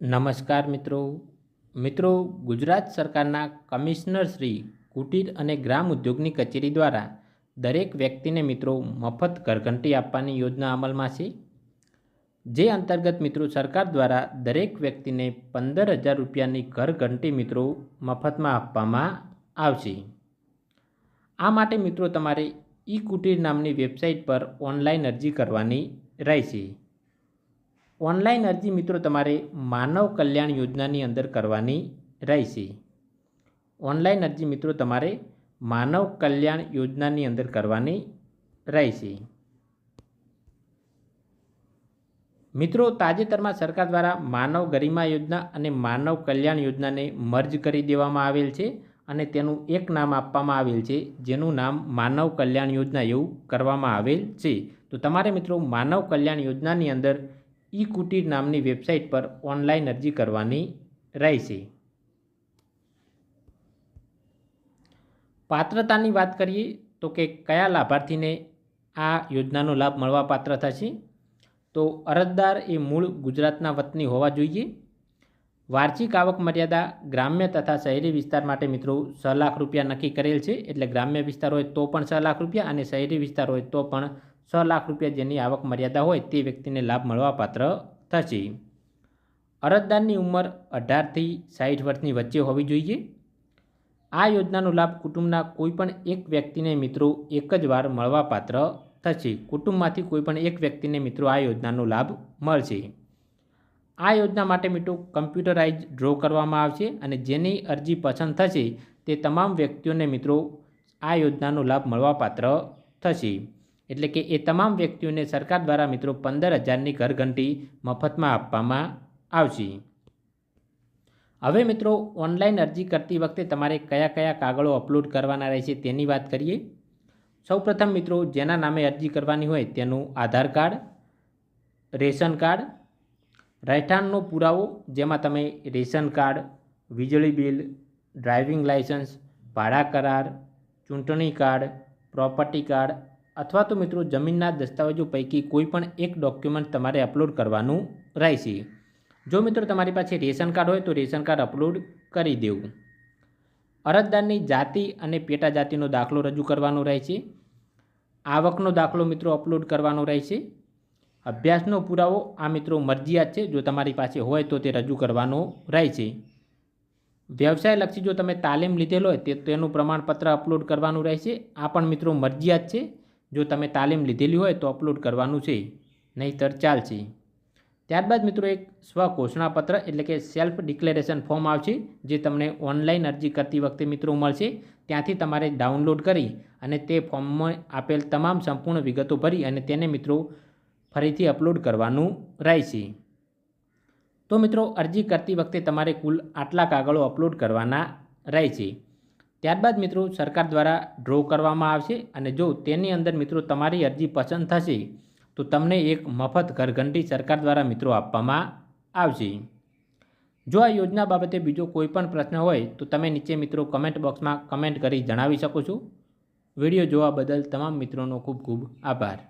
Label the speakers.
Speaker 1: નમસ્કાર મિત્રો. મિત્રો, ગુજરાત સરકારના કમિશનર શ્રી કુટીર અને ગ્રામ ઉદ્યોગની કચેરી દ્વારા દરેક વ્યક્તિને મિત્રો મફત ઘરઘંટી આપવાની યોજના અમલમાં છે. જે અંતર્ગત મિત્રો સરકાર દ્વારા દરેક વ્યક્તિને પંદર હજાર રૂપિયાની ઘરઘંટી મિત્રો મફતમાં આપવામાં આવશે. આ માટે મિત્રો તમારે ઈ કુટીર નામની વેબસાઇટ પર ઓનલાઈન અરજી કરવાની રહેશે. ઓનલાઈન અરજી મિત્રો તમારે માનવ કલ્યાણ યોજનાની અંદર કરવાની રહેશે. ઓનલાઈન અરજી મિત્રો તમારે માનવ કલ્યાણ યોજનાની અંદર કરવાની રહેશે. મિત્રો તાજેતરમાં સરકાર દ્વારા માનવ ગરિમા યોજના અને માનવ કલ્યાણ યોજનાને મર્જ કરી દેવામાં આવેલ છે અને તેનું એક નામ આપવામાં આવેલ છે, જેનું નામ માનવ કલ્યાણ યોજના એવું કરવામાં આવેલ છે. તો તમારે મિત્રો માનવ કલ્યાણ યોજનાની અંદર ઈ કુટીર નામની વેબસાઇટ પર ઓનલાઈન અરજી કરવાની રહેશે. પાત્રતાની વાત કરીએ તો કે કયા લાભાર્થીને આ યોજનાનો લાભ મળવા પાત્ર થશે? તો અરજદાર એ મૂળ ગુજરાતના વતની હોવા જોઈએ. વાર્ષિક આવક મર્યાદા ગ્રામ્ય તથા શહેરી વિસ્તાર માટે મિત્રો છ લાખ રૂપિયા નક્કી કરેલ છે. એટલે ગ્રામ્ય વિસ્તાર હોય તો પણ છ લાખ રૂપિયા અને શહેરી વિસ્તાર હોય તો પણ છ લાખ રૂપિયા જેની આવક મર્યાદા હોય તે વ્યક્તિને લાભ મળવા પાત્ર થશે. અરજદારની ઉંમર અઢારથી સાઠ વર્ષની વચ્ચે હોવી જોઈએ. આ યોજનાનો લાભ કુટુંબના કોઈપણ એક વ્યક્તિને મિત્રો એક જ વાર મળવાપાત્ર થશે. કુટુંબમાંથી કોઈપણ એક વ્યક્તિને મિત્રો આ યોજનાનો લાભ મળશે. આ યોજના માટે મિત્રો કમ્પ્યુટરાઇઝ ડ્રો કરવામાં આવશે અને જેની અરજી પસંદ થશે તે તમામ વ્યક્તિઓને મિત્રો આ યોજનાનો લાભ મળવાપાત્ર થશે. એટલે કે એ તમામ વ્યક્તિઓને સરકાર દ્વારા મિત્રો પંદર હજારની ઘરઘંટી મફતમાં આપવામાં આવશે. હવે મિત્રો ઓનલાઈન અરજી કરતી વખતે તમારે કયા કયા કાગળો અપલોડ કરવાના રહેશે તેની વાત કરીએ. સૌપ્રથમ મિત્રો જેના નામે અરજી કરવાની હોય તેનું આધાર કાર્ડ, રેશન કાર્ડ, રહેઠાણનો પુરાવો, જેમાં તમે રેશન કાર્ડ, વીજળી બિલ, ડ્રાઇવિંગ લાઇસન્સ, ભાડા કરાર, ચૂંટણી કાર્ડ, પ્રોપર્ટી કાર્ડ અથવા તો મિત્રો જમીનના દસ્તાવેજો પૈકી કોઈ પણ એક ડોક્યુમેન્ટ તમારે અપલોડ કરવાનું રહેશે. જો મિત્રો તમારી પાસે રેશન કાર્ડ હોય તો રેશન કાર્ડ અપલોડ કરી દેવું. અરજદારની જાતિ અને પેટા જાતિનો દાખલો રજૂ કરવાનો રહેશે. આવકનો દાખલો મિત્રો અપલોડ કરવાનો રહેશે. અભ્યાસનો પુરાવો આ મિત્રો મરજિયાત છે, જો તમારી પાસે હોય તો તે રજૂ કરવાનો રહેશે. વ્યવસાયલક્ષી જો તમે તાલીમ લીધેલ હોય તે તેનું પ્રમાણપત્ર અપલોડ કરવાનું રહેશે. આ પણ મિત્રો મરજિયાત છે. જો તમે તાલીમ લીધેલી હોય તો અપલોડ કરવાનું છે, નહીંતર ચાલશે. ત્યારબાદ મિત્રો એક સ્વઘોષણાપત્ર એટલે કે સેલ્ફ ડિક્લેરેશન ફોર્મ આવશે, જે તમને ઓનલાઈન અરજી કરતી વખતે મિત્રો મળશે. ત્યાંથી તમારે ડાઉનલોડ કરી અને તે ફોર્મમાં આપેલ તમામ સંપૂર્ણ વિગતો ભરી અને તેને મિત્રો ફરીથી અપલોડ કરવાનું રહેશે. તો મિત્રો અરજી કરતી વખતે તમારે કુલ આટલા કાગળો અપલોડ કરવાના રહેશે. ત્યારબાદ મિત્રો સરકાર દ્વારા ડ્રો કરવામાં આવશે અને જો તેની અંદર મિત્રો તમારી અરજી પસંદ થશે, તો તમને એક મફત ઘરઘંટી સરકાર દ્વારા મિત્રો આપવામાં આવશે. જો આ યોજના બાબતે બીજો કોઈ પણ પ્રશ્ન હોય, તો તમે નીચે મિત્રો કમેન્ટ બોક્સમાં કમેન્ટ કરી જણાવી શકો છો. વીડિયો જોવા બદલ તમામ મિત્રોનો ખૂબ ખૂબ આભાર.